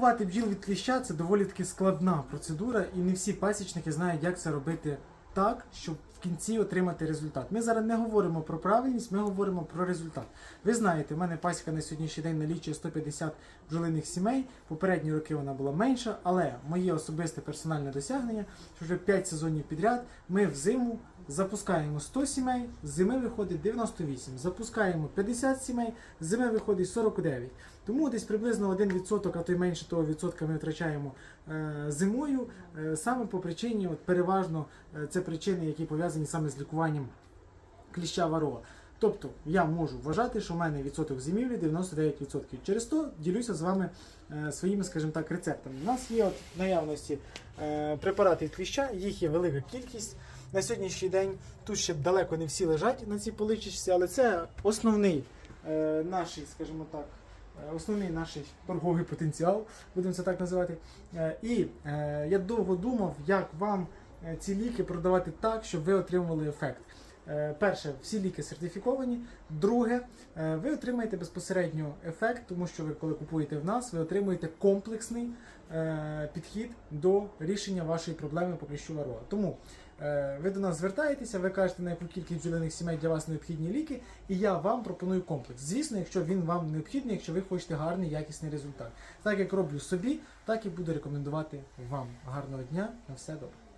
лікувати бджіл від кліща це доволі таки складна процедура, і не всі пасічники знають, як це робити так, щоб в кінці отримати результат. Ми зараз не говоримо про правильність, ми говоримо про результат. Ви знаєте, в мене пасіка на сьогоднішній день налічує 150 бджолиних сімей. Попередні роки вона була менша, але моє особисте персональне досягнення, що вже 5 сезонів підряд ми в зиму запускаємо 100 сімей, зими виходить 98. Запускаємо 50 сімей, зими виходить 49. Тому десь приблизно 1%, а то й менше того відсотка ми втрачаємо е, зимою, е, саме по причині, от переважно е, це причини, які пов'язані саме з лікуванням кліща варова. Тобто я можу вважати, що в мене відсоток зимівлі 99%. Через то ділюся з вами е, своїми, скажімо так, рецептами. У нас є от наявності е, препарати від кліща, їх є велика кількість. На сьогоднішній день тут ще далеко не всі лежать на цій поличці, але це основний е, наш, скажімо так, е, основний наш торговий потенціал, будемо це так називати. Е, і е, я довго думав, як вам е, ці ліки продавати так, щоб ви отримували ефект. Е, Перше, всі ліки сертифіковані. Друге, е, ви отримаєте безпосередньо ефект, тому що ви, коли купуєте в нас, ви отримуєте комплексний е, підхід до рішення вашої проблеми по кліщу варова. Тому ви до нас звертаєтеся, ви кажете, на яку кількість бджолиних сімей для вас необхідні ліки, і я вам пропоную комплекс. Звісно, якщо він вам необхідний, якщо ви хочете гарний, якісний результат. Так як роблю собі, так і буду рекомендувати вам. Гарного дня, на все добре.